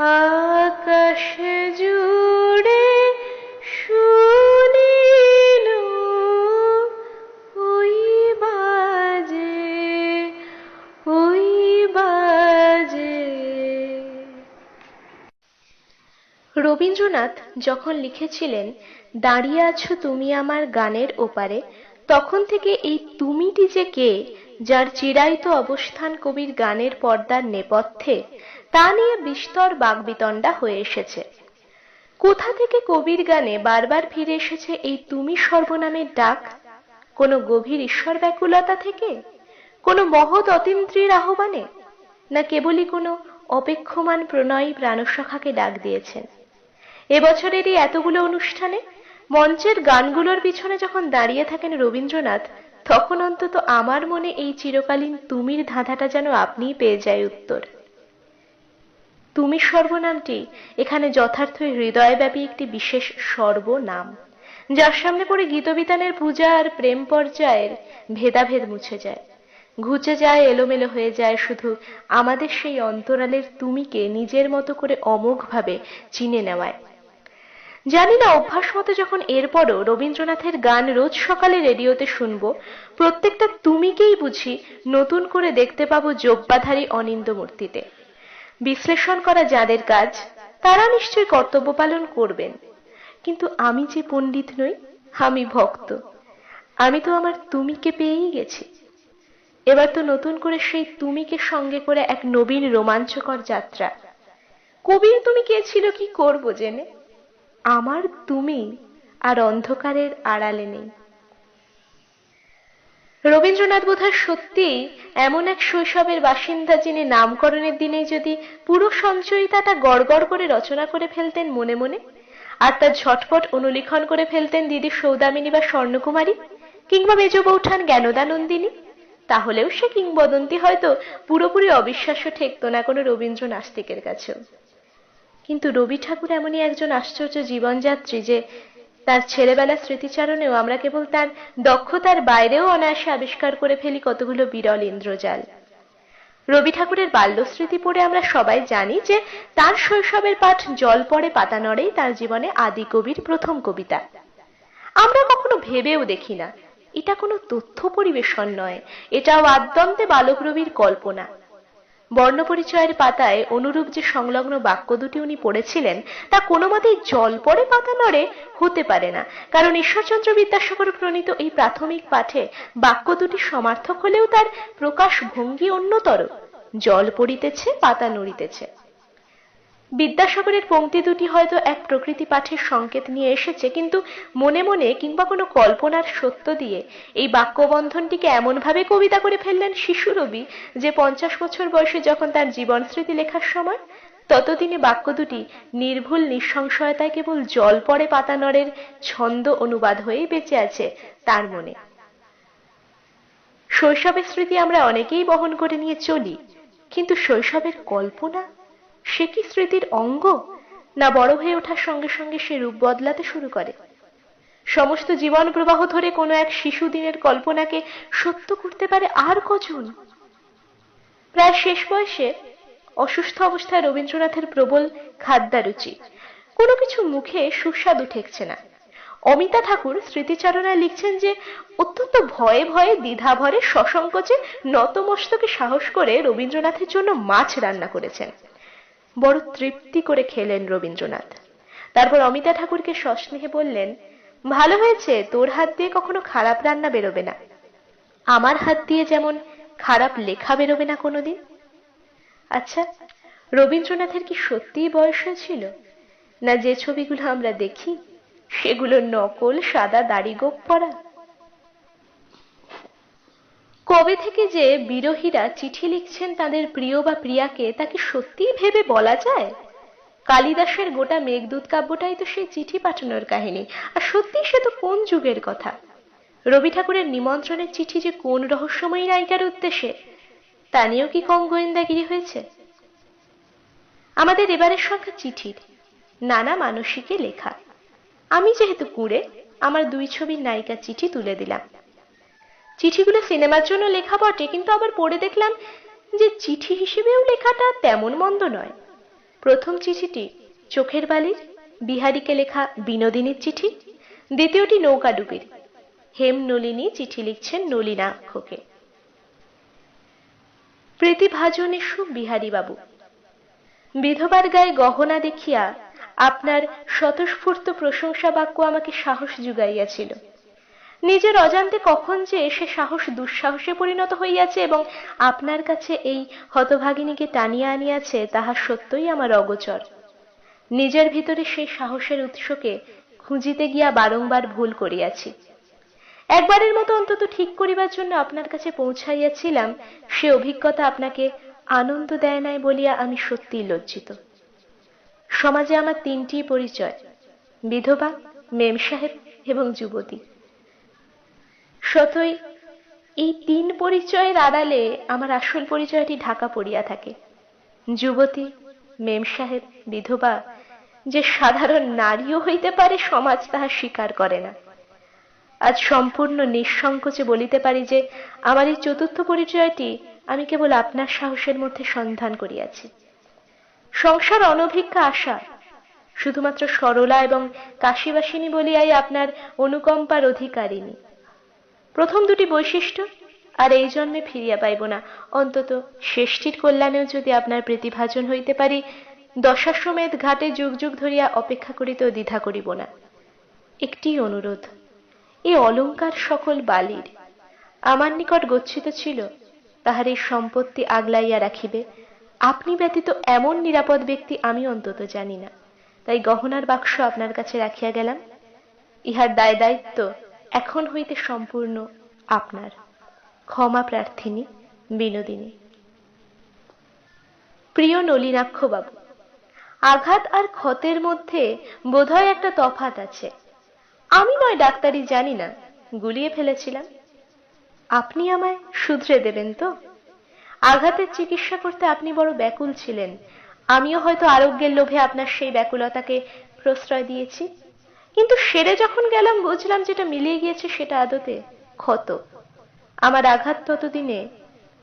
আকাশ জুড়ে শুনিল ওই বাজে ওই বাজে। রবীন্দ্রনাথ যখন লিখেছিলেন, দাঁড়িয়ে আছো তুমি আমার গানের ওপারে তখন থেকে এই তুমিটি যে কে, যার চিরায়ত অবস্থান কবির গানের পর্দার নেপথ্যে, তা নিয়ে বিস্তর বাগবিতণ্ডা হয়ে এসেছে। কোথা থেকে কবির গানে বারবার ফিরে এসেছে এই তুমি সর্বনামের ডাক? কোনো গভীর ঈশ্বর ব্যাকুলতা থেকে? কোনো মহৎ অতীন্দ্রির আহ্বানে? না কেবলই কোনো অপেক্ষমান প্রণয়ী প্রাণসখাকে ডাক দিয়েছেন? এবছরেরই এতগুলো অনুষ্ঠানে মঞ্চের গানগুলোর পিছনে যখন দাঁড়িয়ে থাকেন রবীন্দ্রনাথ, তখন অন্তত আমার মনে এই চিরকালীন তুমির ধাঁধাটা যেন আপনিই পেয়ে যায় উত্তর। তুমি সর্বনামটি এখানে যথার্থই হৃদয়ব্যাপী একটি বিশেষ সর্বনাম, যার সামনে পড়ে গীতবিতানের পূজা আর প্রেম পর্যায়ের ভেদাভেদ মুছে যায়। ঘুচে যায়, এলোমেলো হয়ে যায়, শুধু আমাদের সেই অন্তরালের তুমিকে নিজের মতো করে অমোঘভাবে চিনে নেওয়ায়। জানি না, অভ্যাস মতো যখন এরপরও রবীন্দ্রনাথের গান রোজ সকালে রেডিওতে শুনব, প্রত্যেকটা তুমিকেই বুঝি নতুন করে দেখতে পাবো জব্বাধারী অনিন্দ মূর্তিতে বিশ্লেষণ করা যাদের কাজ, তারা নিশ্চয়ই কর্তব্য পালন করবেন। কিন্তু আমি যে পণ্ডিত নই, আমি ভক্ত। আমি তো আমার তুমিকে পেয়েই গেছি। এবার তো নতুন করে সেই তুমিকে সঙ্গে করে এক নবীন রোমাঞ্চকর যাত্রা। কবির তুমি কে ছিল, কি করব জেনে? আমার, তুমি আর অন্ধকারের আড়ালে নেই। রবীন্দ্রনাথ বোধহয় সত্যি এমন এক শৈশবের বাসিন্দা যিনি নামকরণের দিনে যদি পুরো সঞ্চয়িতাটা গড়গড় করে রচনা করে ফেলতেন মনে মনে, আর তার ঝটপট অনুলিখন করে ফেলতেন দিদি সৌদামিনী বা স্বর্ণকুমারী, কিংবা মেজ বৌঠান জ্ঞানদানন্দিনী, তাহলেও সে কিংবদন্তি হয়তো পুরোপুরি অবিশ্বাস্য ঠেকতো না কোনো রবীন্দ্র নাস্তিকের কাছেও। কিন্তু রবি ঠাকুর এমনই একজন আশ্চর্য জীবনযাত্রী যে তার ছেলেবেলার স্মৃতিচারণেও আমরা কেবল তার দক্ষতার বাইরেও অনায়াসে আবিষ্কার করে ফেলি কতগুলো বিরল ইন্দ্রজাল। রবি ঠাকুরের বাল্যস্মৃতি পড়ে আমরা সবাই জানি যে তার শৈশবের পাঠ জল পড়ে পাতা নড়েই তার জীবনে আদি কবির প্রথম কবিতা। আমরা কখনো ভেবেও দেখি না, এটা কোনো তথ্য পরিবেশন নয়, এটাও আদ্যন্তে বালক রবির কল্পনা। বর্ণপরিচয়ের পাতায় অনুরূপ যে সংলগ্ন বাক্য দুটি উনি পড়েছিলেন, তা কোনো মতেই জল পরে পাতা নড়ে হতে পারে না। কারণ ঈশ্বরচন্দ্র বিদ্যাসাগর প্রণীত এই প্রাথমিক পাঠে বাক্য দুটি সমার্থক হলেও তার প্রকাশ ভঙ্গি অন্যতর। জল পড়িতেছে, পাতা নড়িতেছে। বিদ্যাসাগরের পংক্তি দুটি হয়তো এক প্রকৃতি পাঠের সংকেত নিয়ে এসেছে, কিন্তু মনে মনে কিংবা কোনো কল্পনার সত্য দিয়ে এই বাক্যবন্ধনটিকে এমনভাবে কবিতা করে ফেললেন শিশু রবি যে পঞ্চাশ বছর বয়সে যখন তার জীবন স্মৃতি লেখার সময়, ততদিনে বাক্য দুটি নির্ভুল নিঃসংশয়তায় কেবল জল পড়ে পাতানরের ছন্দ অনুবাদ হয়েই বেঁচে আছে তার মনে। শৈশবের স্মৃতি আমরা অনেকেই বহন করে নিয়ে চলি, কিন্তু শৈশবের কল্পনা সে কি স্মৃতির অঙ্গ? না বড় হয়ে ওঠার সঙ্গে সঙ্গে সে রূপ বদলাতে শুরু করে। সমস্ত জীবন প্রবাহ ধরে কোনো এক শিশু দিনের কল্পনাকে সত্য করতে পারে আর কজন? প্রায় শেষ বয়সে অসুস্থ অবস্থায় রবীন্দ্রনাথের প্রবল খাদ্যারুচি। কোনো কিছু মুখে সুস্বাদু ঠেকছে না। অমিতা ঠাকুর স্মৃতিচারণায় লিখছেন যে, অত্যন্ত ভয়ে ভয়ে, দ্বিধা ভরে, সসংকোচে নতমস্তকে সাহস করে রবীন্দ্রনাথের জন্য মাছ রান্না করেছেন। বড় তৃপ্তি করে খেলেন রবীন্দ্রনাথ। তারপর অমিতা ঠাকুরকে সস্নেহে বললেন, ভালো হয়েছে, তোর হাত দিয়ে কখনো খারাপ রান্না বেরোবে না। আমার হাত দিয়ে যেমন খারাপ লেখা বেরোবে না কোনোদিন? আচ্ছা রবীন্দ্রনাথের কি সত্যিই বয়স হয়েছিল? না যে ছবিগুলো আমরা দেখি, সেগুলো নকল, সাদা দাড়ি গোপ পরা? কবে থেকে যে বিরোহীরা চিঠি লিখছেন তাদের প্রিয় বা প্রিয়াকে, তা কি সত্যিই ভেবে বলা যায়? কালিদাসের গোটা মেঘদূত কাব্যটাই তো সেই চিঠি পাঠানোর কাহিনী। আর সত্যি সে তো কোন যুগের কথা? রবি ঠাকুরের নিমন্ত্রণের চিঠি যে কোন রহস্যময়ী নায়িকার উদ্দেশ্যে, তা নিয়েও কি কম গোয়েন্দাগিরি হয়েছে? আমাদের এবারের সংখ্যা চিঠির। নানা মানসিকে লেখা। আমি যেহেতু কুড়ে, আমার দুই ছবির নায়িকার চিঠি তুলে দিলাম। চিঠিগুলো সিনেমার জন্য লেখা বটে, কিন্তু আবার পড়ে দেখলাম যে চিঠি হিসেবেও লেখাটা তেমন মন্দ নয়। প্রথম চিঠিটি চোখের বালির, বিহারীকে লেখা বিনোদিনীর চিঠি, দ্বিতীয়টি নৌকাডুবির হেম নলিনী চিঠি লিখছেন নলিনাক্ষকে প্রীতিভাজন বিহারী বাবু বিধবার গায়ে গহনা দেখিয়া আপনার স্বতঃস্ফূর্ত প্রশংসা বাক্য আমাকে সাহস জুগাইয়াছিল নিজের অজান্তে কখন যে সে সাহস দুঃসাহসে পরিণত হইয়াছে এবং আপনার কাছে এই হতভাগিনীকে টানিয়া আনিয়াছে, তাহা সত্যই আমার অগোচর। নিজের ভিতরে সেই সাহসের উৎসকে খুঁজিতে গিয়া বারংবার ভুল করিয়াছি। একবারের মতো অন্তত ঠিক করিবার জন্য আপনার কাছে পৌঁছাইয়াছিলাম, সে অভিজ্ঞতা আপনাকে আনন্দ দেয় নাই বলিয়া আমি সত্যিই লজ্জিত। সমাজে আমার তিনটি পরিচয়, বিধবা মেম সাহেব এবং যুবতী। সতই, এই তিন পরিচয়ের আড়ালে আমার আসল পরিচয়টি ঢাকা পড়িয়া থাকে। যুবতী, মেম সাহেব, বিধবা, যে সাধারণ নারীও হইতে পারে, সমাজ তাহা স্বীকার করে না। আজ সম্পূর্ণ নিঃসংকোচে বলিতে পারি যে, আমার এই চতুর্থ পরিচয়টি আমি কেবল আপনার সাহসের মধ্যে সন্ধান করিয়াছি। সংসার অনভিজ্ঞা আশা, শুধুমাত্র সরলা এবং কাশীবাসিনী বলিয়াই আপনার অনুকম্পার অধিকারিণী। প্রথম দুটি বৈশিষ্ট্য, আর এই জন্মে ফিরিয়া পাইব না। অন্তত শেষটির কল্যাণেও যদি আপনার প্রীতিভাজন হইতে পারি দশাশ্বমেধ ঘাটে যুগ যুগ ধরিয়া অপেক্ষা করিতেও দ্বিধা করিব না। একটি অনুরোধ এ অলঙ্কার সকল বালির, আমার নিকট গচ্ছিত ছিল, তাহার এই সম্পত্তি আগলাইয়া রাখিবে। আপনি ব্যতীত এমন নিরাপদ ব্যক্তি আমি অন্তত জানি না। তাই গহনার বাক্স আপনার কাছে রাখিয়া গেলাম। ইহার দায় দায়িত্ব এখন হইতে সম্পূর্ণ আপনার। ক্ষমা প্রার্থিনী, বিনোদিনী। প্রিয় নলিনাক্ষ বাবু আঘাত আর ক্ষতের মধ্যে বোধহয় একটা তফাত আছে। আমি নয় ডাক্তারি জানি না, গুলিয়ে ফেলেছিলাম। আপনি আমায় শুধরে দেবেন তো? আঘাতের চিকিৎসা করতে আপনি বড় ব্যাকুল ছিলেন। আমিও হয়তো আরোগ্যের লোভে আপনার সেই ব্যাকুলতাকে প্রশ্রয় দিয়েছি। কিন্তু সেরে যখন গেলাম, বুঝলাম যেটা মিলিয়ে গিয়েছে সেটা আদতে ক্ষত। আমার আঘাত ততদিনে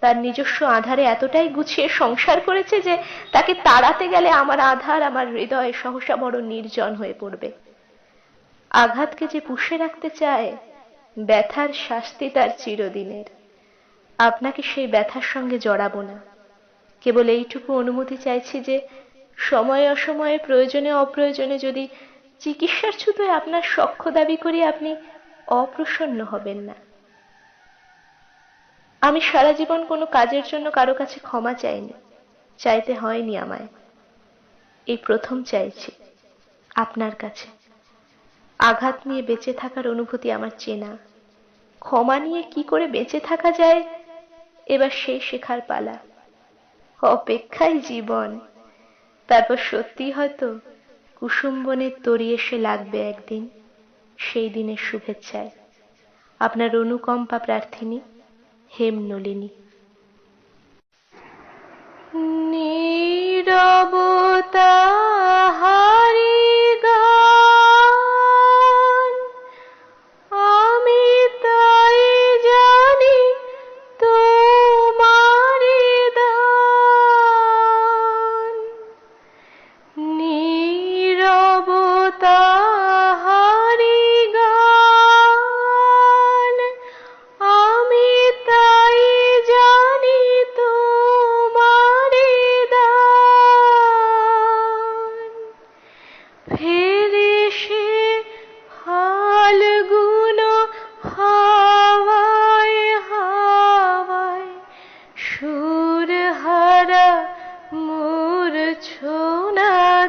তার নিজস্ব আধারে এতটাই গুছিয়ে সংসার করেছে যে তাকে তাড়াতে গেলে আমার আধার আমার হৃদয়ে সহসা বড় নির্জন হয়ে পড়বে। আঘাতকে যে পুষে রাখতে চায়, ব্যথার শাস্তি তার চিরদিনের। আপনাকে সেই ব্যথার সঙ্গে জড়াবো না। কেবল এইটুকু অনুমতি চাইছি যে, সময়ে অসময়ে, প্রয়োজনে অপ্রয়োজনে যদি চিকিৎসার ছুতোয় আপনার সক্ষ দাবি করে আপনি অপ্রসন্ন হবেন না। আমি সারা জীবন কোনো কাজের জন্য কারও কাছে ক্ষমা চাইনি, চাইতে হয়নি আমায়। এই প্রথম চাইছি, আপনার কাছে। আঘাত নিয়ে বেঁচে থাকার অনুভূতি আমার চেনা। ক্ষমা নিয়ে কি করে বেঁচে থাকা যায়, এবার সেই শেখার পালা। অপেক্ষাই জীবন, তারপর সত্যি হয়তো কুসুম্বনের তরি এসে লাগবে একদিন সেই দিনের শুভেচ্ছায়। আপনার অনুকম্পা প্রার্থিনী হেমনলিনী।